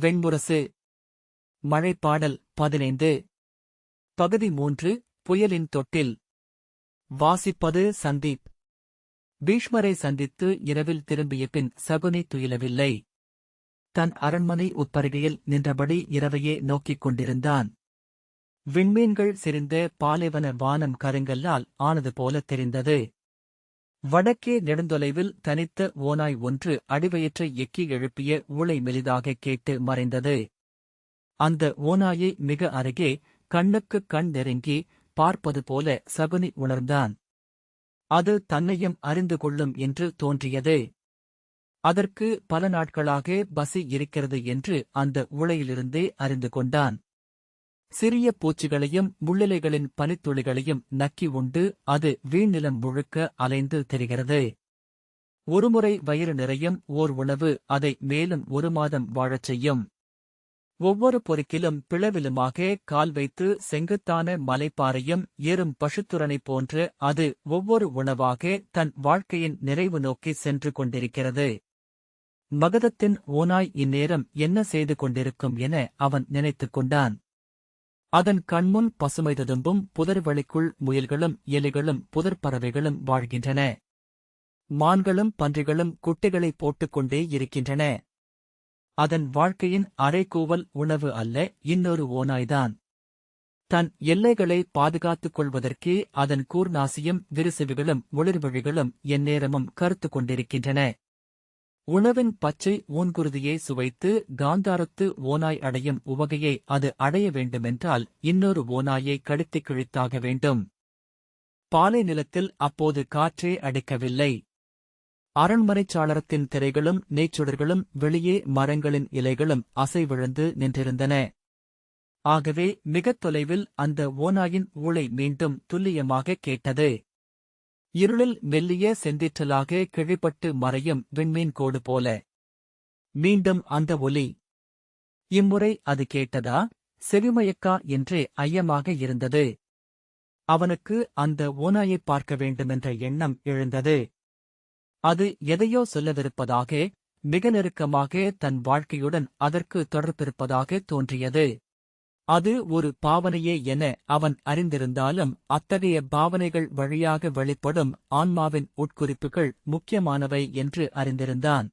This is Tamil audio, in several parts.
வெண்முரசு. மழைப்பாடல் பதினைந்து. பகுதி மூன்று புயலின் தொட்டில். வாசிப்பது சந்தீப். பீஷ்மரை சந்தித்து இரவில் திரும்பிய பின் சகுனி துயிலவில்லை. தன் அரண்மனை உட்பருகையில் நின்றபடி இரவையே நோக்கிக் கொண்டிருந்தான். விண்மீன்கள் சிரிந்த பாலைவன வானம் கருங்கல்லால் ஆனது போல தெரிந்தது. வடக்கே நெடுந்தொலைவில் தனித்த ஓநாய் ஒன்று அடிவயிற்றை எக்கி எழுப்பிய ஊளை மெலிதாகக் கேட்டு மறைந்தது. அந்த ஓநாயை மிக அருகே கண்ணுக்குக் கண் நெருங்கி பார்ப்பது போல சகுனி உணர்ந்தான். அது தன்னையும் அறிந்து கொள்ளும் என்று தோன்றியது. அதற்கு பல நாட்களாக பசி இருக்கிறது என்று அந்த உளையிலிருந்தே அறிந்து கொண்டான். சிறிய பூச்சிகளையும் முள்ளிலைகளின் பனித்துளிகளையும் நக்கி உண்டு அது வீண்நிலம் முழுக்க அலைந்து தெரிகிறது. ஒருமுறை வயிறு நிறையும் ஓர் உணவு அதை மேலும் ஒரு மாதம் வாழச் செய்யும். ஒவ்வொரு பொறுக்கிலும் பிளவிலுமாக கால் வைத்து செங்குத்தான மலைப்பாறையும் ஏறும் பசுத்துறனைப் போன்று அது ஒவ்வொரு உணவாக தன் வாழ்க்கையின் நிறைவு நோக்கி சென்று கொண்டிருக்கிறது. மகதத்தின் ஓனாய் இந்நேரம் என்ன செய்து கொண்டிருக்கும் என அவன் நினைத்துக் கொண்டான். அதன் கண்முன் பசுமை ததும்பும் புதர்வெளிக்குள் முயல்களும் எலிகளும் புதர்பறவைகளும் வாழ்கின்றன. மான்களும் பன்றிகளும் குட்டிகளை போட்டுக்கொண்டே இருக்கின்றன. அதன் வாழ்க்கையின் அரைக்கூவல் உணவு அல்ல இன்னொரு ஓனாய்தான் தன் எல்லைகளை பாதுகாத்துக் கொள்வதற்கே அதன் கூர்நாசியும் விரிசெவிகளும் ஒளிர்வழிகளும் எந்நேரமும் கருத்து கொண்டிருக்கின்றன. உணவின் பச்சை ஊன்குருதியை சுவைத்து காந்தாரத்து ஓநாய் அடையும் உவகையை அது அடைய வேண்டுமென்றால் இன்னொரு ஓனாயை கடித்துக் கிழித்தாக வேண்டும். பாலை நிலத்தில் அப்போது காற்றே அடிக்கவில்லை. அரண்மனைச் சாளரத்தின் திரைகளும் நேச்சுடர்களும் வெளியே மரங்களின் இலைகளும் அசைவிழுந்து நின்றிருந்தன. ஆகவே மிகத் தொலைவில் அந்த ஓநாயின் ஊளை மீண்டும் துல்லியமாக கேட்டது. இருளில் மெல்லிய செந்திற்றலாக கிழிப்பட்டு மறையும் விண்மீன் கோடு போல. மீண்டும் அந்த ஒலி. இம்முறை அது கேட்டதா? செவிமயக்கா என்றே ஐயமாக இருந்தது. அவனுக்கு அந்த ஓநாயைப் பார்க்க வேண்டுமென்ற எண்ணம் எழுந்தது. அது எதையோ சொல்லவிருப்பதாக மிக நெருக்கமாக தன் வாழ்க்கையுடன் அதற்கு தொடர்பிருப்பதாக தோன்றியது. அது ஒரு பாவனையே என அவன் அறிந்திருந்தாலும் அத்தகைய பாவனைகள் வழியாக வெளிப்படும் ஆன்மாவின் உட்குறிப்புகள் முக்கியமானவை என்று அறிந்திருந்தான்.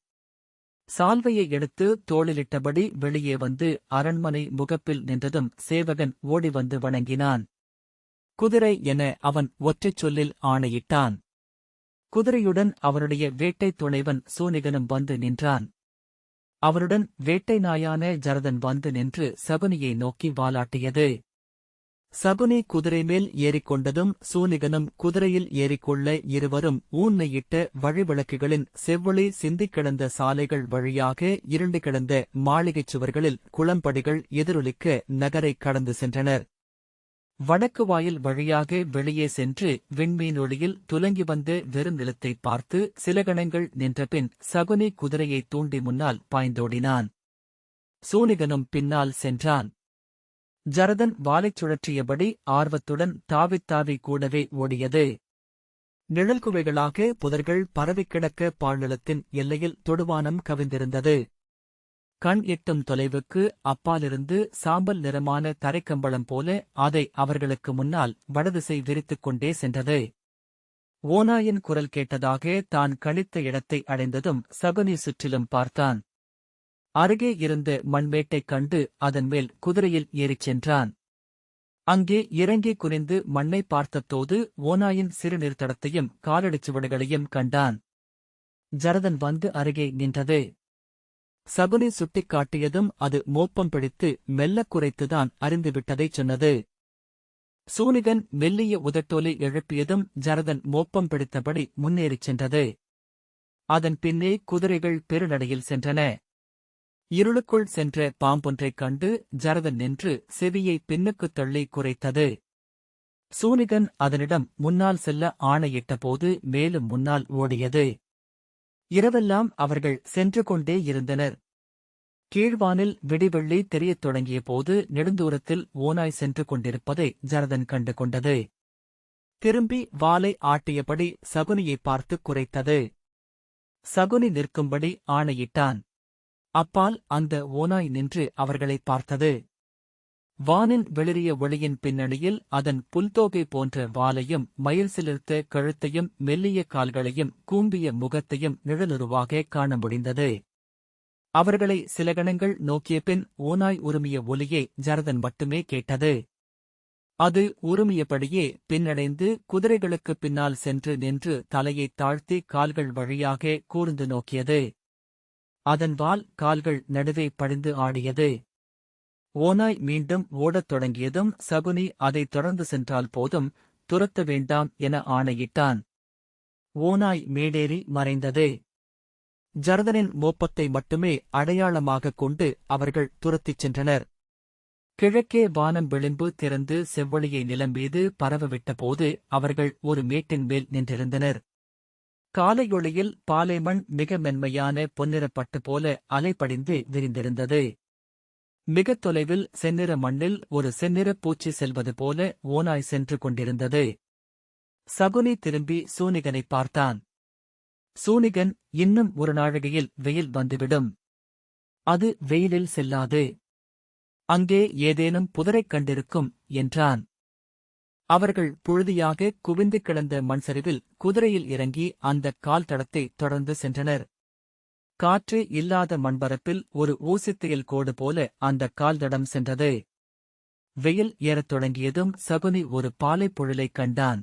சால்வையை எடுத்து தோளிலிட்டபடி வெளியே வந்து அரண்மனை முகப்பில் நின்றதும் சேவகன் ஓடி வந்து வணங்கினான். குதிரை என அவன் ஒற்றைச் சொல்லில் ஆணையிட்டான். குதிரையுடன் அவனுடைய வேட்டைத் துணைவன் சூனிகனும் வந்து நின்றான். அவருடன் வேட்டை நாயான ஜரதன் வந்து நின்று சகுனியை நோக்கி வாலாட்டியது. சகுனி குதிரை மேல் ஏறிக்கொண்டதும் சூனிகனும் குதிரையில் ஏறிக்கொள்ள இருவரும் ஊன்னையிட்ட வழிவிளக்குகளின் செவ்வொளி சிந்திக் கிடந்த சாலைகள் வழியாக இருண்டு கிடந்த மாளிகைச் சுவர்களில் குளம்படிகள் எதிரொலிக்க நகரை கடந்து சென்றனர். வடக்கு வாயில் வழியாக வெளியே சென்று விண்மீனொளியில் துலங்கி வந்த வெறும் நிலத்தை பார்த்து சில கணங்கள் நின்றபின் சகுனி குதிரையை தூண்டி முன்னால் பாய்ந்தோடினான். சூனிகனும் பின்னால் சென்றான். ஜரதன் வாலைச் சுழற்றியபடி ஆர்வத்துடன் தாவித்தாவி கூடவே ஓடியது. நிழல்குவைகளாக புதர்கள் பரவிக்கிடக்க பாழ்நிலத்தின் எல்லையில் தொடுவானம் கவிந்திருந்தது. கண் எட்டும் தொலைவுக்கு அப்பாலிருந்து சாம்பல் நிறமான தரைக்கம்பளம் போல அதை அவர்களுக்கு முன்னால் வடதிசை விரித்துக் கொண்டே சென்றது. ஓநாயின் குரல் கேட்டதாக தான் கழித்த இடத்தை அடைந்ததும் சகுனி சுற்றிலும் பார்த்தான். அருகே இருந்த மண்மேட்டைக் கண்டு அதன் மேல் குதிரையில் ஏறிச் சென்றான். அங்கே இறங்கி குனிந்து மண்ணை பார்த்தபோது ஓநாயின் சிறு நிறுத்தடத்தையும் கண்டான். ஜரதன் வந்து அருகே நின்றது. சகுனி சுட்டிக்காட்டியதும் அது மோப்பம் பிடித்து மெல்லக் குறைத்துதான் அறிந்துவிட்டதைச் சொன்னது. சூனிகன் மெல்லிய உதட்டோலை எழுப்பியதும் ஜரதன் மோப்பம் பிடித்தபடி முன்னேறிச் சென்றது. அதன் பின்னே குதிரைகள் பெருநடையில் சென்றன. இருளுக்குள் சென்ற பாம்பொன்றைக் கண்டு ஜரதன் நின்று செவியை பின்னுக்குத் தள்ளி குறைத்தது சூனிகன் அதனிடம் முன்னால் செல்ல ஆணையிட்டபோது மேலும் முன்னால் ஓடியது. இரவெல்லாம் அவர்கள் சென்று கொண்டே இருந்தனர். கீழ்வானில் விடிவெள்ளி தெரியத் தொடங்கிய போது நெடுந்தூரத்தில் ஓனாய் சென்று கொண்டிருப்பதை ஜனதன் கண்டு கொண்டது. திரும்பி வாலை ஆட்டியபடி சகுனியை பார்த்து குறைத்தது சகுனி நிற்கும்படி ஆணையிட்டான். அப்பால் அந்த ஓநாய் நின்று அவர்களை பார்த்தது. வானின் வெளிரிய ஒளியின் பின்னணியில் அதன் புல்தோகை போன்ற வாலையும் மயில் சிலிர்த்த கழுத்தையும் மெல்லிய கால்களையும் கூம்பிய முகத்தையும் நிழலுருவாக காண முடிந்தது. அவர்களை சில கணங்கள் நோக்கிய பின் ஓநாய் உருமிய ஒலியை ஜரதன் மட்டுமே கேட்டது. அது உருமியபடியே பின்னடைந்து குதிரைகளுக்குப் பின்னால் சென்று நின்று தலையைத் தாழ்த்தி கால்கள் வழியாக கூர்ந்து நோக்கியது. அதன் வால் கால்கள் நடுவே படிந்து ஆடியது. ஓநாய் மீண்டும் ஓடத் தொடங்கியதும் சகுனி அதைத் தொடர்ந்து சென்றால் போதும் துரத்த வேண்டாம் என ஆணையிட்டான். ஓநாய் மேடேறி மறைந்தது. ஜரதனின் மோப்பத்தை மட்டுமே அடையாளமாகக் கொண்டு அவர்கள் துரத்திச் சென்றனர். கிழக்கே வானம் விளிம்பு திறந்து செவ்வொளியை நிலம் மீது பரவவிட்டபோது அவர்கள் ஒரு மேட்டின் மேல் நின்றிருந்தனர். காலையொளியில் பாலைமண் மிக மென்மையான பொன்னிறப்பட்டு போல அலைப்படிந்து விரிந்திருந்தது. மிகத் தொலைவில் செந்நிற மண்ணில் ஒரு செந்நிறப் பூச்சி செல்வது போல ஓனாய் சென்று கொண்டிருந்தது. சகுனி திரும்பி சூனிகனை பார்த்தான். சூனிகன் இன்னும் ஒரு நாழிகையில் வெயில் வந்துவிடும். அது வெயிலில் செல்லாது. அங்கே ஏதேனும் புதரைக் கண்டிருக்கும் என்றான். அவர்கள் புழுதியாக குவிந்து கிடந்த மண்சரிவில் குதிரையில் இறங்கி அந்தக் கால் தடத்தை தொடர்ந்து சென்றனர். காற்றே இல்லாத மண்பரப்பில் ஒரு ஊசித்தையல் கோடு போல அந்தக் கால்தடம் சென்றது. வெயில் ஏறத் தொடங்கியதும் சகுனி ஒரு பாலைப் பொழிலைக் கண்டான்.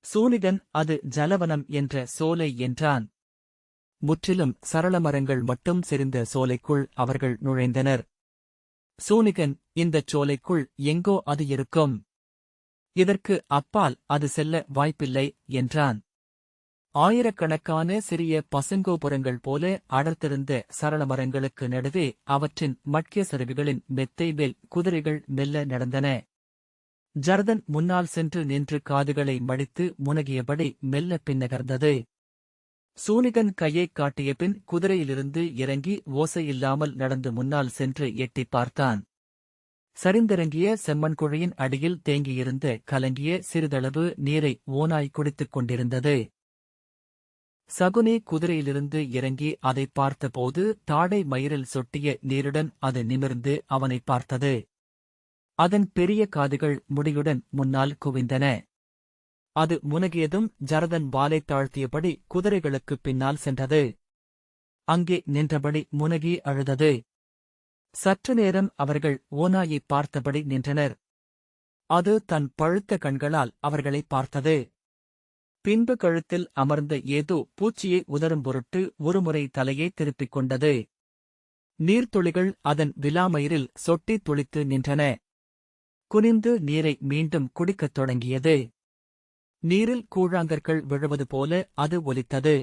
சூனிதன் அது ஜலவனம் என்ற சோலை என்றான். முற்றிலும் சரள மரங்கள் மட்டும் செறிந்த சோலைக்குள் அவர்கள் நுழைந்தனர். சூனிகன் இந்தச் சோலைக்குள் எங்கோ அது இருக்கும். இதற்கு அப்பால் அது செல்ல வாய்ப்பில்லை என்றான். ஆயிரக்கணக்கான சிறிய பசுங்கோபுரங்கள் போல அடர்த்திருந்த சரள மரங்களுக்கு நடுவே அவற்றின் மட்கிய சரிவுகளின் மெத்தை மேல் குதிரைகள் மெல்ல நடந்தன. ஜர்தன் முன்னால் சென்று நின்று காதுகளை மடித்து முனகியபடி மெல்ல பின்னகர்ந்தது. சூனிகன் கையைக் காட்டிய பின் குதிரையிலிருந்து இறங்கி ஓசையில்லாமல் நடந்து முன்னால் சென்று எட்டிப் பார்த்தான். சரிந்திறங்கிய செம்மண் குழியின் அடியில் தேங்கியிருந்த கலங்கிய சிறிதளவு நீரை ஓனாய் குடித்துக் கொண்டிருந்தது. சகுனி குதிரையிலிருந்து இறங்கி அதைப் பார்த்தபோது தாடை மயிரில் சொட்டிய நீருடன் அது நிமிர்ந்து அவனைப் பார்த்தது. அதன் பெரிய காதுகள் முடியுடன் முன்னால் குவிந்தன. அது முனகியதும் ஜரதன் வாலை தாழ்த்தியபடி குதிரைகளுக்குப் பின்னால் சென்றது. அங்கே நின்றபடி முனகி அழுதது. சற்று நேரம் அவர்கள் ஓநாயைப் பார்த்தபடி நின்றனர். அது தன் பழுத்த கண்களால் அவர்களைப் பார்த்தது. பின்பு கழுத்தில் அமர்ந்த ஏதோ பூச்சியை உதரும் பொருட்டு ஒருமுறை தலையை திருப்பிக் கொண்டது. நீர்த்துளிகள் அதன் விலாமயிரில் சொட்டித் துளித்து நின்றன. குனிந்து நீரை மீண்டும் குடிக்கத் தொடங்கியது. நீரில் கூழாங்கற்கள் விழுவது போல அது ஒலித்தது.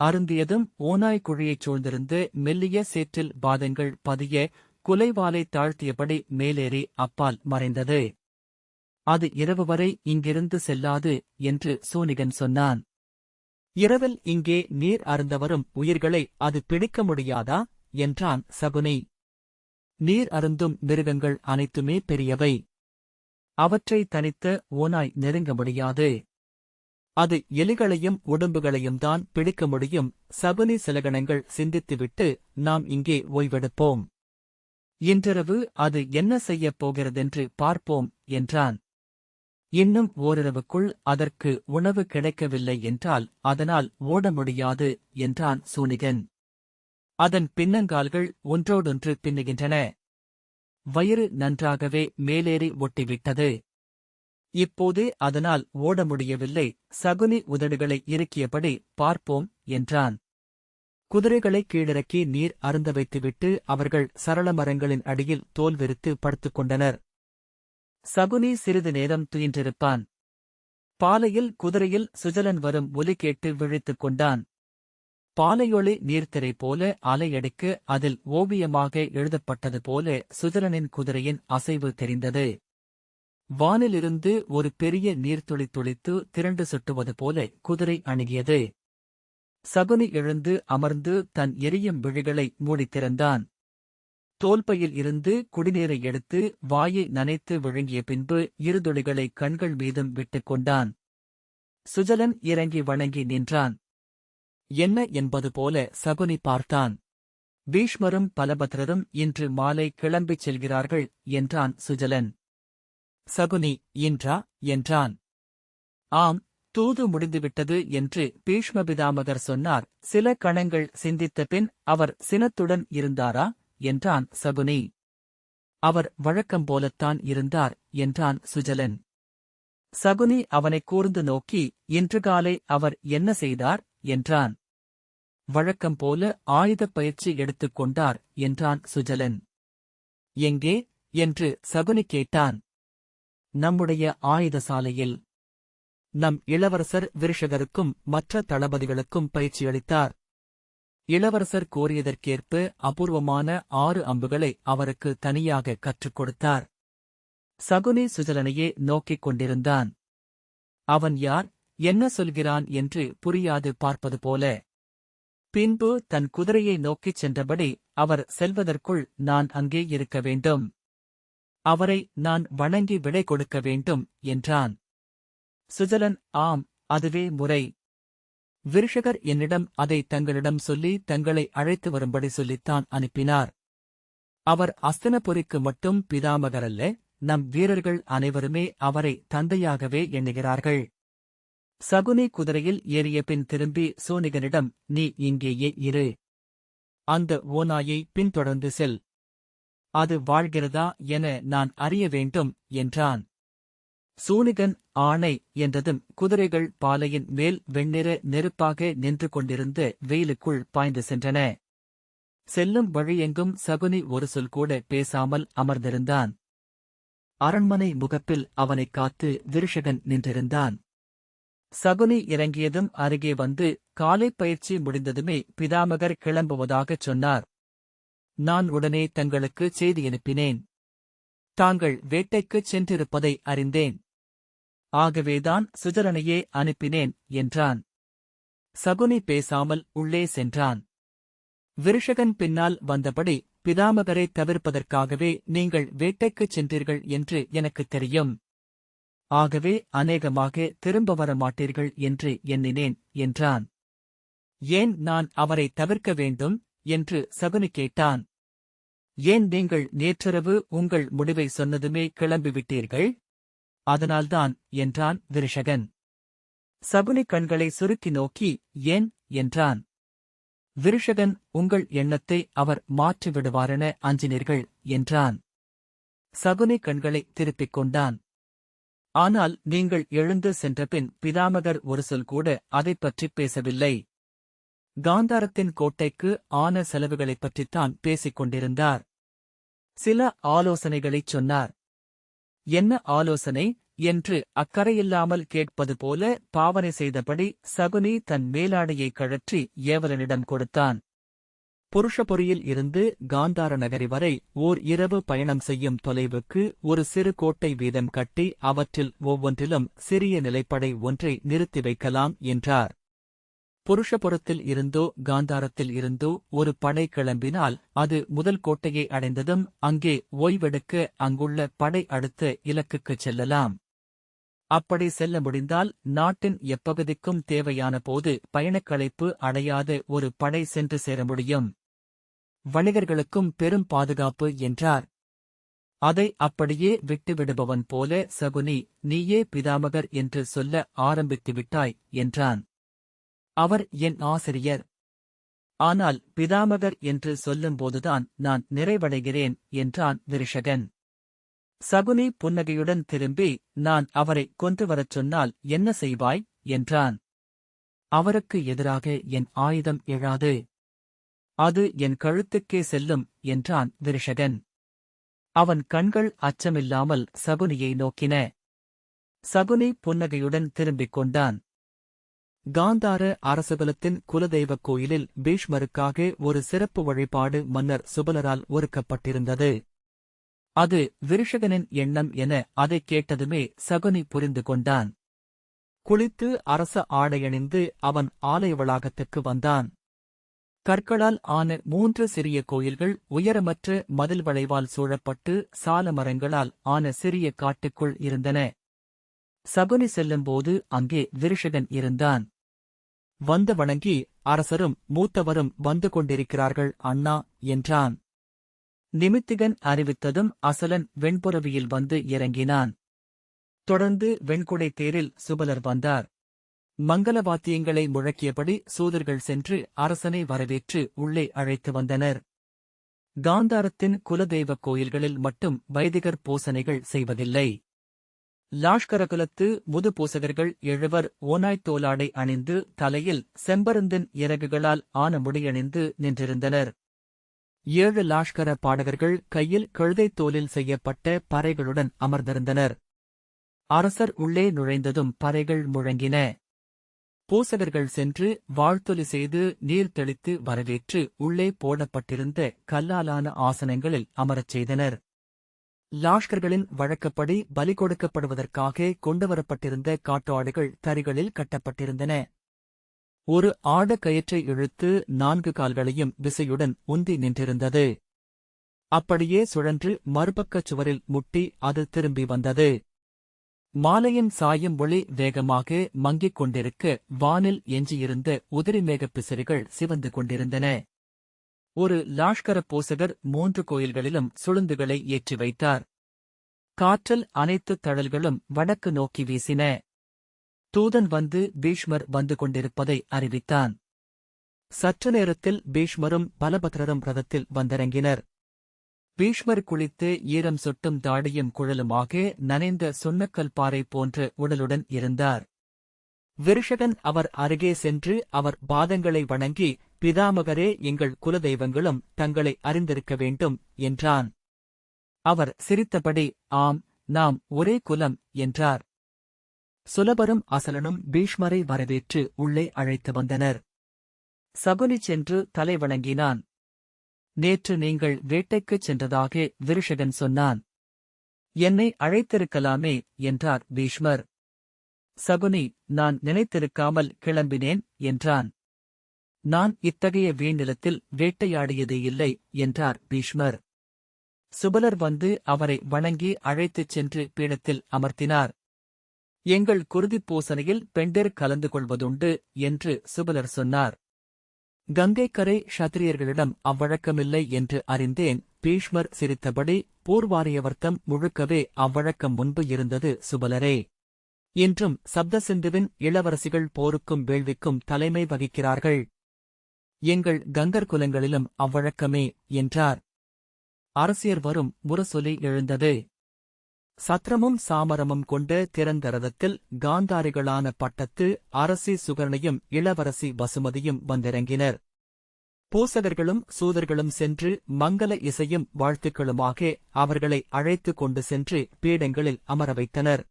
அருந்தியதும் ஓநாய் குழியைச் சூழ்ந்திருந்து மெல்லிய சேற்றில் பாதங்கள் பதிய குலைவாலை தாழ்த்தியபடி மேலேறி அப்பால் மறைந்தது. அது இரவு வரை இங்கிருந்து செல்லாது என்று சூனிகன் சொன்னான். இரவில் இங்கே நீர் அருந்தவரும் உயிர்களை அது பிடிக்க முடியாதா? என்றான் சகுனி. நீர் அருந்தும் மிருகங்கள் அனைத்துமே பெரியவை. அவற்றை தனித்த ஓனாய் நெருங்க முடியாது. அது எலிகளையும் உடம்புகளையும் தான் பிடிக்க முடியும். சகுனி சிலகணங்கள் சிந்தித்துவிட்டு நாம் இங்கே ஓய்வெடுப்போம். இன்றிரவு அது என்ன செய்யப் போகிறதென்று பார்ப்போம் என்றான். இன்னும் ஓரிரவுக்குள் அதற்கு உணவு கிடைக்கவில்லை என்றால் அதனால் ஓட முடியாது என்றான் சூனிகன். அதன் பின்னங்கால்கள் ஒன்றோடொன்று பின்னுகின்றன. வயிறு நன்றாகவே மேலேறி ஒட்டிவிட்டது. இப்போது அதனால் ஓட முடியவில்லை. சகுனி உதடுகளை இறுக்கியபடி பார்ப்போம் என்றான். குதிரைகளை கீழிறக்கி நீர் அருந்த வைத்துவிட்டு அவர்கள் சரள மரங்களின் அடியில் தோல் விரித்து படுத்துக் கொண்டனர் சகுனி சிறிது நேரம் துயின்றிருப்பான். பாலையில் குதிரையில் சுஜலன் வரும் ஒலி கேட்டு விழித்துக் கொண்டான். பாலையொளி நீர்த்திரை போல அலையடிக்க அதில் ஓவியமாக எழுதப்பட்டது போல சுஜலனின் குதிரையின் அசைவு தெரிந்தது. வானிலிருந்து ஒரு பெரிய நீர்த்துளி துளித்து திரண்டு சுட்டுவது போல குதிரை அணுகியது. சகுனி எழுந்து அமர்ந்து தன் எரியும் விழிகளை மூடித் திறந்தான் தோல்பையில் இருந்து குடிநீரை எடுத்து வாயை நனைத்து விழுங்கிய பின்பு இருதுளிகளை கண்கள் மீதும் விட்டுக் கொண்டான். சுஜலன் இறங்கி வணங்கி நின்றான். என்ன என்பது போல சகுனி பார்த்தான். பீஷ்மரும் பலபத்ரரும் இன்று மாலை கிளம்பிச் செல்கிறார்கள் என்றான் சுஜலன். சகுனி இன்றா? என்றான். ஆம் தூது முடிந்துவிட்டது என்று பீஷ்மபிதாமகர் சொன்னார். சில கணங்கள் சிந்தித்த பின் அவர் சினத்துடன் இருந்தாரா? என்றான் சகுனி. அவர் வழக்கம் போலத்தான் இருந்தார் என்றான் சுஜலன். சகுனி அவனைக் கூர்ந்து நோக்கி இன்று காலை அவர் என்ன செய்தார்? என்றான். வழக்கம் போல ஆயுதப் பயிற்சி எடுத்துக் கொண்டார் என்றான் சுஜலன். எங்கே? என்று சகுனி கேட்டான். நம்முடைய ஆயுதசாலையில். நம் இளவரசர் விருஷகருக்கும் மற்ற தளபதிகளுக்கும் பயிற்சியளித்தார். இளவரசர் கோரியதற்கேற்ப அபூர்வமான ஆறு அம்புகளை அவருக்கு தனியாக கற்றுக் கொடுத்தார். சகுனி சுஜலனையே நோக்கிக் கொண்டிருந்தான். அவன் யார் என்ன சொல்கிறான் என்று புரியாது பார்ப்பது போல. பின்பு தன் குதிரையை நோக்கிச் சென்றபடி அவர் செல்வதற்குள் நான் அங்கே இருக்க வேண்டும். அவரை நான் வணங்கி விடை கொடுக்க வேண்டும் என்றான். சுஜலன் ஆம் அதுவே முறை. விருஷகர் என்னிடம் அதை தங்களிடம் சொல்லி தங்களை அழைத்து வரும்படி சொல்லித்தான் அனுப்பினார். அவர் அஸ்தனபுரிக்கு மட்டும் பிதாமகரல்ல நம் வீரர்கள் அனைவருமே அவரை தந்தையாகவே எண்ணுகிறார்கள். சகுனி குதிரையில் ஏறிய பின் திரும்பி சோனிகனிடம் நீ இங்கேயே இரு. அந்த ஓநாயை பின்தொடர்ந்து செல். அது வாழ்கிறதா என நான் அறிய வேண்டும் என்றான். சூனிகன் ஆணை என்றதும் குதிரைகள் பாலையின் மேல் வெண்ணிற நெருப்பாக நின்று கொண்டிருந்த வெயிலுக்குள் பாய்ந்து சென்றன. செல்லும் வழியெங்கும் சகுனி ஒரு சொல் கூட பேசாமல் அமர்ந்திருந்தான். அரண்மனை முகப்பில் அவனைக் காத்து விருஷகன் நின்றிருந்தான். சகுனி இறங்கியதும் அருகே வந்து காலைப் பயிற்சி முடிந்ததுமே பிதாமகர் கிளம்புவதாகச் சொன்னார். நான் உடனே தங்களுக்கு செய்தி அனுப்பினேன். தாங்கள் வேட்டைக்குச் சென்றிருப்பதை அறிந்தேன். ஆகவேதான் சுஜரனையே அனுப்பினேன் என்றான். சகுனி பேசாமல் உள்ளே சென்றான். விருஷகன் பின்னால் வந்தபடி பிதாமகரை தவிர்ப்பதற்காகவே நீங்கள் வேட்டைக்குச் சென்றீர்கள் என்று எனக்குத் தெரியும். ஆகவே அநேகமாக திரும்ப வர மாட்டீர்கள் என்று எண்ணினேன் என்றான். ஏன் நான் அவரை தவிர்க்க வேண்டும் என்று சகுனி கேட்டான். ஏன் நீங்கள் நேற்றிரவு உங்கள் முடிவை சொன்னதுமே கிளம்பிவிட்டீர்கள்? அதனால்தான் என்றான் விருஷகன். சகுனி கண்களை சுருக்கி நோக்கி ஏன்? என்றான். விருஷகன் உங்கள் எண்ணத்தை அவர் மாற்றிவிடுவாரென அஞ்சினீர்கள் என்றான். சகுனி கண்களை திருப்பிக் கொண்டான். ஆனால் நீங்கள் எழுந்து சென்றபின் பிதாமகர் ஒரு சொல் கூட அதைப் பற்றிப் பேசவில்லை. காந்தாரத்தின் கோட்டைக்கு ஆன செலவுகளைப் பற்றித்தான் பேசிக் கொண்டிருந்தார். சில ஆலோசனைகளைச் சொன்னார். என்ன ஆலோசனை என்று அக்கறையில்லாமல் கேட்பது போல பாவனை செய்தபடி சகுனி தன் மேலாடையை கழற்றி ஏவலனிடம் கொடுத்தான். புருஷபுரியில் இருந்து காந்தார நகரி வரை ஓர் இரவு பயணம் செய்யும் தொலைவுக்கு ஒரு சிறு கோட்டை வீதம் கட்டி அவற்றில் ஒவ்வொன்றிலும் சிறிய நிலைப்படை ஒன்றை நிறுத்தி வைக்கலாம் என்றார். புருஷபுரத்தில் இருந்தோ காந்தாரத்தில் இருந்தோ ஒரு படை கிளம்பினால் அது முதல் கோட்டையை அடைந்ததும் அங்கே ஓய்வெடுக்க அங்குள்ள படை அடுத்த இலக்குக்குச் செல்லலாம். அப்படி செல்ல முடிந்தால் நாட்டின் எப்பகுதிக்கும் தேவையான போது பயணக்களைப்பு அடையாத ஒரு படை சென்று சேர முடியும். வணிகர்களுக்கும் பெரும் பாதுகாப்பு என்றார். அதை அப்படியே விட்டுவிடுபவன் போல சகுனி நீயே பிதாமகர் என்று சொல்ல ஆரம்பித்து விட்டாய் என்றான். அவர் என் ஆசிரியர். ஆனால் பிதாமகர் என்று சொல்லும்போதுதான் நான் நிறைவடைகிறேன் என்றான் விருஷகன். சகுனி புன்னகையுடன் திரும்பி நான் அவரை கொன்று வரச் சொன்னால் என்ன செய்வாய்? என்றான். அவருக்கு எதிராக என் ஆயுதம் எழாது. அது என் கழுத்துக்கே செல்லும் என்றான் விருஷகன். அவன் கண்கள் அச்சமில்லாமல் சகுனியை நோக்கின. சகுனி புன்னகையுடன் திரும்பிக் கொண்டான். காந்தார அரசபலத்தின் குலதெய்வக் கோயிலில் பீஷ்மருக்காக ஒரு சிறப்பு வழிபாடு மன்னர் சுபலரால் ஒருக்கப்பட்டிருந்தது அது விருஷகனின் எண்ணம் என அதைக் கேட்டதுமே சகுனி புரிந்து கொண்டான். குளித்து அரச ஆடையணிந்து அவன் ஆலய வளாகத்துக்கு வந்தான். கற்களால் ஆன மூன்று சிறிய கோயில்கள் உயரமற்ற மதில் வளைவால் சூழப்பட்டு சால மரங்களால் ஆன சிறிய காட்டுக்குள் இருந்தன. சகுனி செல்லும்போது அங்கே விருஷகன் இருந்தான். வந்த வணங்கி அரசரும் மூத்தவரும் வந்து கொண்டிருக்கிறார்கள் அண்ணா என்றான். நிமித்திகன் அறிவித்ததும் அசலன் வெண்புறவியில் வந்து இறங்கினான். தொடர்ந்து வெண்குடை தேரில் சுபலர் வந்தார். மங்கள வாத்தியங்களை முழக்கியபடி சூதர்கள் சென்று அரசனை வரவேற்று உள்ளே அழைத்து வந்தனர். காந்தாரத்தின் குலதெய்வ கோயில்களில் மட்டும் வைதிகர் போசனைகள் செய்வதில்லை. லாஷ்கரகுலத்து முது பூசகர்கள் எழுவர் ஓனாய்த் தோலாடை அணிந்து தலையில் செம்பருந்தின் இறகுகளால் ஆன முடியணிந்து நின்றிருந்தனர். ஏழு லாஷ்கர பாடகர்கள் கையில் கழுதைத் தோலில் செய்யப்பட்ட பறைகளுடன் அமர்ந்திருந்தனர். அரசர் உள்ளே நுழைந்ததும் பறைகள் முழங்கின. பூசகர்கள் சென்று வாழ்த்தொலி செய்து நீர் தெளித்து வரவேற்று உள்ளே போடப்பட்டிருந்த கல்லாலான ஆசனங்களில் அமரச் செய்தனர். லாஷ்கர்களின் வழக்கப்படி பலி கொடுக்கப்படுவதற்காக கொண்டுவரப்பட்டிருந்த காட்டாடுகள் தறிகளில் கட்டப்பட்டிருந்தன. ஒரு ஆட கயிற்றை இழுத்து நான்கு கால்களையும் விசையுடன் உந்தி நின்றிருந்தது. அப்படியே சுழன்று மறுபக்கச் சுவரில் முட்டி அது திரும்பி வந்தது. மாலையின் சாயம் ஒளி வேகமாக மங்கிக் கொண்டிருக்க வானில் எஞ்சியிருந்த உதிரிமேகப் பிசிறிகள் சிவந்து கொண்டிருந்தன. ஒரு லாஷ்கர போசகர் மூன்று கோயில்களிலும் சுளுந்துகளை ஏற்றி வைத்தார். காற்றல் அனைத்து தழல்களும் வடக்கு நோக்கி வீசின. தூதன் வந்து பீஷ்மர் வந்து கொண்டிருப்பதை அறிவித்தான். சற்று நேரத்தில் பீஷ்மரும் பலபத்ரரும் ரதத்தில் வந்திறங்கினர். பீஷ்மர் குளித்து ஈரம் சொட்டும் தாடியும் குழலுமாக நனைந்த சுண்ணக்கல் பாறை போன்ற உடலுடன் இருந்தார். விருஷகன் அவர் அருகே சென்று அவர் பாதங்களை வணங்கி பிதாமகரே எங்கள் குலதெய்வங்களும் தங்களை அறிந்திருக்க வேண்டும் என்றான். அவர் சிரித்தபடி ஆம் நாம் ஒரே குலம் என்றார். சுலபரும் அசலனும் பீஷ்மரை வரவேற்று உள்ளே அழைத்து வந்தனர். சகுனி சென்று தலை வணங்கினான். நேற்று நீங்கள் வேட்டைக்குச் சென்றதாக விருஷகன் சொன்னான். என்னை அழைத்திருக்கலாமே என்றார் பீஷ்மர். சகுனி நான் நினைத்திருக்காமல் கிளம்பினேன் என்றான். நான் இத்தகைய வீண்நிலத்தில் வேட்டையாடியது இல்லை என்றார் பீஷ்மர். சுபலர் வந்து அவரை வணங்கி அழைத்துச் சென்று பீடத்தில் அமர்த்தினார். எங்கள் குருதிப் பூசணையில் பெண்டர் கலந்து கொள்வதுண்டு என்று சுபலர் சொன்னார். கங்கைக்கரை ஷத்திரியர்களிடம் அவ்வழக்கமில்லை என்று அறிந்தேன் பீஷ்மர் சிரித்தபடி பூர்வாரியவர்த்தம் முழுக்கவே அவ்வழக்கம் முன்பு இருந்தது சுபலரே. இன்றும் சப்தசிந்துவின் இளவரசிகள் போருக்கும் வேள்விக்கும் தலைமை வகிக்கிறார்கள். எங்கள் கங்கர் குலங்களிலும் அவ்வழக்கமே என்றார். அரசியர் வரும் முரசொலி எழுந்தது. சத்திரமும் சாமரமும் கொண்ட திறந்த ரதத்தில் காந்தாரிகளான பட்டத்து அரசி சுகர்ணையும் இளவரசி வசுமதியும் வந்திறங்கினர். பூசகர்களும் சூதர்களும் சென்று மங்கள இசையும் வாழ்த்துக்களுமாக அவர்களை அழைத்து கொண்டு சென்று பீடங்களில் அமர வைத்தனர்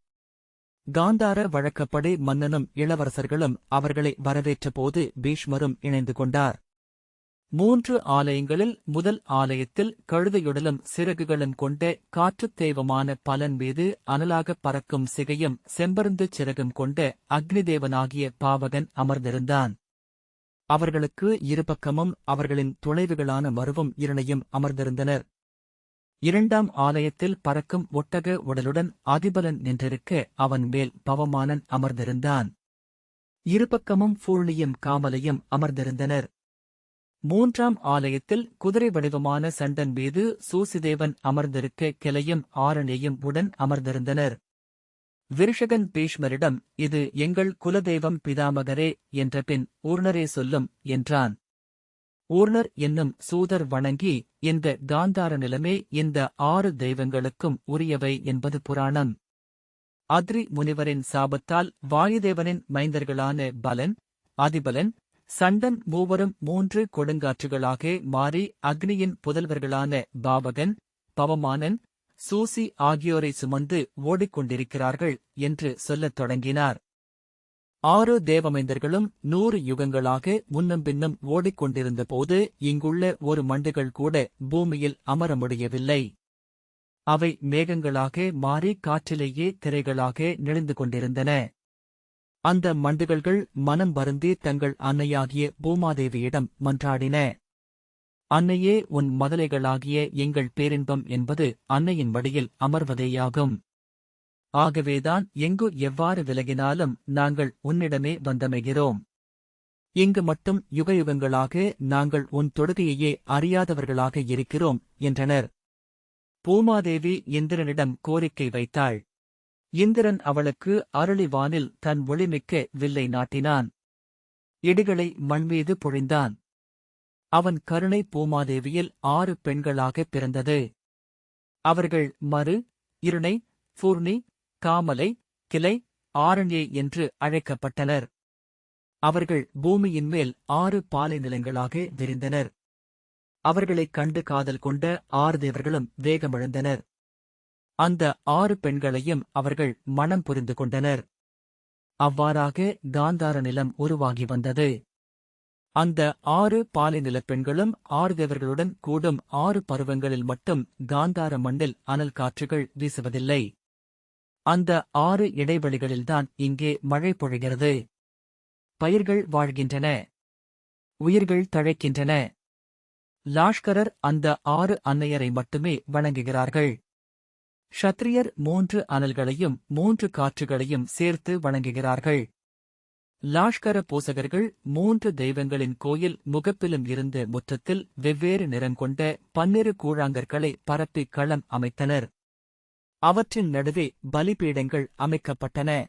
காந்தார வழக்கப்படி மன்னனும் இளவரசர்களும் அவர்களை வரவேற்றபோது பீஷ்மரும் இணைந்து கொண்டார். மூன்று ஆலயங்களில் முதல் ஆலயத்தில் கழுதையுடலும் சிறகுகளும் கொண்ட காற்றுத் தெய்வமான பலன் மீது அனலாகப் பறக்கும் சிகையும் செம்பருந்து சிறகும் கொண்ட அக்னிதேவனாகிய பாவகன் அமர்ந்திருந்தான். அவர்களுக்கு இருபக்கமும் அவர்களின் துளைவுகளான மருவும் இரணையும் அமர்ந்திருந்தனர். இரண்டாம் ஆலயத்தில் பறக்கும் ஒட்டக உடலுடன் அதிபலன் நின்றிருக்க அவன் மேல் பவமானன் அமர்ந்திருந்தான். இருபக்கமும் பூர்ணியும் காமலையும் அமர்ந்திருந்தனர். மூன்றாம் ஆலயத்தில் குதிரை வடிவமான சண்டன் மீது சூசிதேவன் அமர்ந்திருக்க கிளையும் ஆரணியும் உடன் அமர்ந்திருந்தனர். விருஷகன் பீஷ்மரிடம் இது எங்கள் குலதெய்வம் பிதாமகரே என்ற பின் ஊர்ணரே சொல்லும் என்றான். ஊர்ணர் என்னும் சூதர் வணங்கி இந்த காந்தார நிலமே இந்த ஆறு தெய்வங்களுக்கும் உரியவை என்பது புராணம். அத்ரி முனிவரின் சாபத்தால் வாயுதேவனின் மைந்தர்களான பலன் அதிபலன் சண்டன் மூவரும் மூன்று கொடுங்காற்றுகளாக மாறி அக்னியின் புதல்வர்களான பாவகன் பவமானன் சூசி ஆகியோரை சுமந்து ஓடிக்கொண்டிருக்கிறார்கள் என்று சொல்லத் தொடங்கினார். ஆறு தேவமைந்தர்களும் நூறு யுகங்களாக முன்னும் பின்னும் ஓடிக்கொண்டிருந்தபோது இங்குள்ள ஒரு மண்டுகள் கூட பூமியில் அமர முடியவில்லை அவை மேகங்களாக மாறி காற்றிலேயே திரைகளாக நெளிந்து கொண்டிருந்தன. அந்த மண்டுகள்கள் மனம் வருந்தி தங்கள் அன்னையாகிய பூமாதேவியிடம் மன்றாடின. அன்னையே உன் மதலைகளாகிய எங்கள் பேரின்பம் என்பது அன்னையின் வடியில் அமர்வதேயாகும். ஆகவேதான் எங்கு எவ்வாறு விலகினாலும் நாங்கள் உன்னிடமே வந்தமைகிறோம். இங்கு மட்டும் யுகயுகங்களாக நாங்கள் உன் தொடுகையையே அறியாதவர்களாக இருக்கிறோம் என்றனர். பூமாதேவி இந்திரனிடம் கோரிக்கை வைத்தாள். இந்திரன் அவளுக்கு அருளிவானில் தன் ஒளிமிக்க வில்லை நாட்டினான். இடிகளை மண்மீது பொழிந்தான். அவன் கருணை பூமாதேவியில் ஆறு பெண்களாகப் பிறந்தது. அவர்கள் மறு இருணை பூர்ணி காமலை கிளை ஆரண்யே என்று அழைக்கப்பட்டனர். அவர்கள் பூமியின் மேல் ஆறு பாலை நிலங்களாக விரிந்தனர். அவர்களைக் கண்டு காதல் கொண்ட ஆறு தேவர்களும் வேகமிழந்தனர். அந்த ஆறு பெண்களையும் அவர்கள் மனம் புரிந்து கொண்டனர். அவ்வாறாக காந்தார நிலம் உருவாகி வந்தது. அந்த ஆறு பாலை நிலப் பெண்களும் ஆறு தேவர்களுடன் கூடும் ஆறு பருவங்களில் மட்டும் காந்தார மண்ணில் அனல் காற்றுகள் வீசுவதில்லை. அந்த ஆறு இடைவெளிகளில்தான் இங்கே மழை பொழிகிறது. பயிர்கள் வாழ்கின்றன. உயிர்கள் தழைக்கின்றன. லாஷ்கரர் அந்த ஆறு அன்னையரை மட்டுமே வணங்குகிறார்கள். ஷத்ரியர் மூன்று அனல்களையும் மூன்று காற்றுகளையும் சேர்த்து வணங்குகிறார்கள். லாஷ்கர பூசகர்கள் மூன்று தெய்வங்களின் கோயில் முகப்பிலும் இருந்த முற்றத்தில் வெவ்வேறு நிறங்கொண்ட பன்னிரு கூழாங்கற்களை பரப்பி களம் அமைத்தனர். அவற்றின் நடுவே பலிபீடங்கள் அமைக்கப்பட்டன.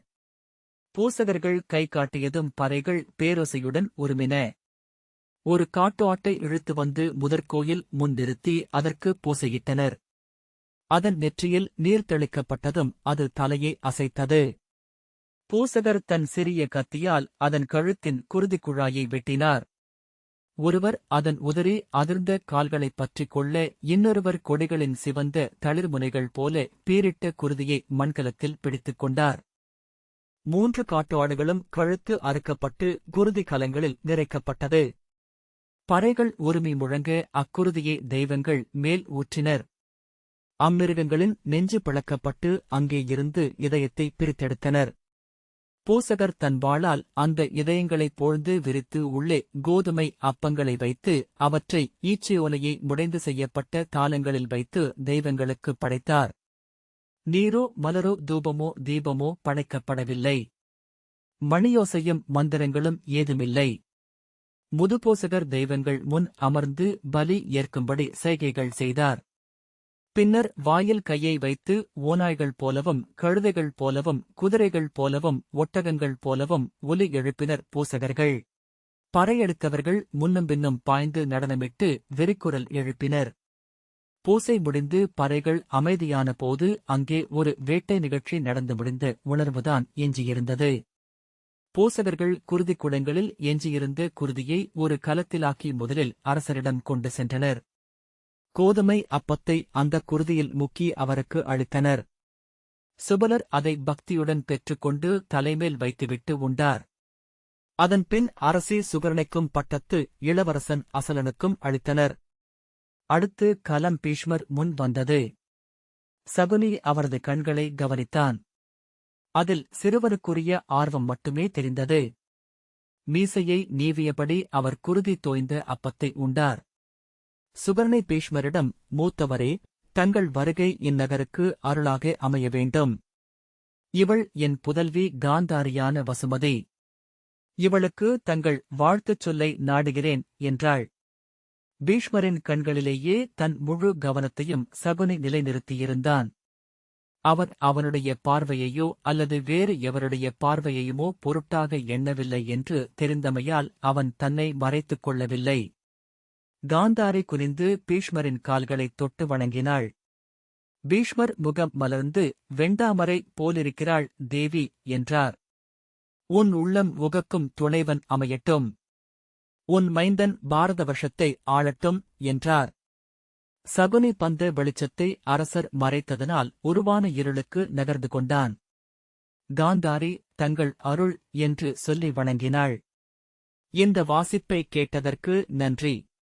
பூசகர்கள் கை காட்டியதும் பறைகள் பேரோசையுடன் உருமின. ஒரு காட்டு ஆட்டை இழுத்து வந்து முதற்கோயில் முன் நிறுத்தி அதற்கு பூசையிட்டனர். அதன் நெற்றியில் நீர் தெளிக்கப்பட்டதும் அது தலையை அசைத்தது. பூசகர் தன் சிறிய கத்தியால் அதன் கழுத்தின் குருதிக் குழாயை வெட்டினார். ஒருவர் அதன் உதறி அதிர்ந்த கால்களைப் பற்றிக் கொள்ள இன்னொருவர் கொடிகளின் சிவந்த தளிர்முனைகள் போல பீரிட்ட குருதியை மண்கலத்தில் பிடித்துக் கொண்டார். மூன்று காட்டுவாடுகளும் கழுத்து அறுக்கப்பட்டு குருதி கலங்களில் நிறைக்கப்பட்டது. பறைகள் உரிமை முழங்க அக்குருதியை தெய்வங்கள் மேல் ஊற்றினர். அம்மிருகங்களின் நெஞ்சு பிளக்கப்பட்டு அங்கே இருந்து இதயத்தை பிரித்தெடுத்தனர். பூசகர் தன் வாளால் அந்த இதயங்களைப் போழ்ந்து விரித்து உள்ளே கோதுமை அப்பங்களை வைத்து அவற்றை ஈச்சையோலையை முடைந்து செய்யப்பட்ட தாளங்களில் வைத்து தெய்வங்களுக்குப் படைத்தார். நீரோ மலரோ தூபமோ தீபமோ படைக்கப்படவில்லை. மணியோசையும் மந்திரங்களும் ஏதுமில்லை. முதுபோசகர் தெய்வங்கள் முன் அமர்ந்து பலி ஏற்கும்படி செய்கைகள் செய்தார். பின்னர் வாயில் கையை வைத்து ஓநாய்கள் போலவும் கழுதைகள் போலவும் குதிரைகள் போலவும் ஒட்டகங்கள் போலவும் ஒலி எழுப்பினர் பூசகர்கள். பறையெடுத்தவர்கள் முன்னும் பின்னும் பாய்ந்து நடனமிட்டு வெறிக்குரல் எழுப்பினர். பூசை முடிந்து பறைகள் அமைதியான போது அங்கே ஒரு வேட்டை நிகழ்ச்சி நடந்து முடிந்த உணர்வுதான் எஞ்சியிருந்தது பூசகர்கள் குருதிக் குடங்களில் எஞ்சியிருந்த குருதியை ஒரு கலத்திலாக்கி முதலில் அரசரிடம் கொண்டு சென்றனர். கோதுமை அப்பத்தை அந்த குருதியில் முக்கி அவருக்கு அளித்தனர். சுபலர் அதை பக்தியுடன் பெற்றுக்கொண்டு தலைமேல் வைத்துவிட்டு உண்டார். அதன்பின் அரசி சுகரனைக்கும் பட்டத்து இளவரசன் அசலனுக்கும் அளித்தனர். அடுத்து கலம் பீஷ்மர் முன் வந்தது. சகுனி அவரது கண்களை கவனித்தான். அதில் சிறுவருக்குரிய ஆர்வம் மட்டுமே தெரிந்தது. மீசையை நீவியபடி அவர் குருதி தோய்ந்த அப்பத்தை உண்டார். சுகர்ணை பீஷ்மரிடம் மூத்தவரே தங்கள் வருகை இந்நகருக்கு அருளாக அமைய வேண்டும். இவள் என் புதல்வி காந்தாரியான வசுமதி. இவளுக்கு தங்கள் வாழ்த்துச் சொல்லை நாடுகிறேன் என்றாள். பீஷ்மரின் கண்களிலேயே தன் முழு கவனத்தையும் சகுனி நிலைநிறுத்தியிருந்தான். அவர் அவனுடைய பார்வையையோ அல்லது வேறு எவருடைய பார்வையையுமோ பொருட்டாக எண்ணவில்லை என்று தெரிந்தமையால் அவன் தன்னை மறைத்துக் கொள்ளவில்லை. காந்தாரை குனிந்து பீஷ்மரின் கால்களைத் தொட்டு வணங்கினாள். பீஷ்மர் முகம் மலர்ந்து வெண்டாமரை போலிருக்கிறாள் தேவி என்றார். உன் உள்ளம் உகக்கும் துணைவன் அமையட்டும். உன் மைந்தன் பாரத வருஷத்தை ஆளட்டும் என்றார். சகுனி பந்த வெளிச்சத்தை அரசர் மறைத்ததனால் உருவான இருளுக்கு நகர்ந்து கொண்டான். காந்தாரி தங்கள் அருள் என்று சொல்லி வணங்கினாள். இந்த வாசிப்பை கேட்டதற்கு நன்றி.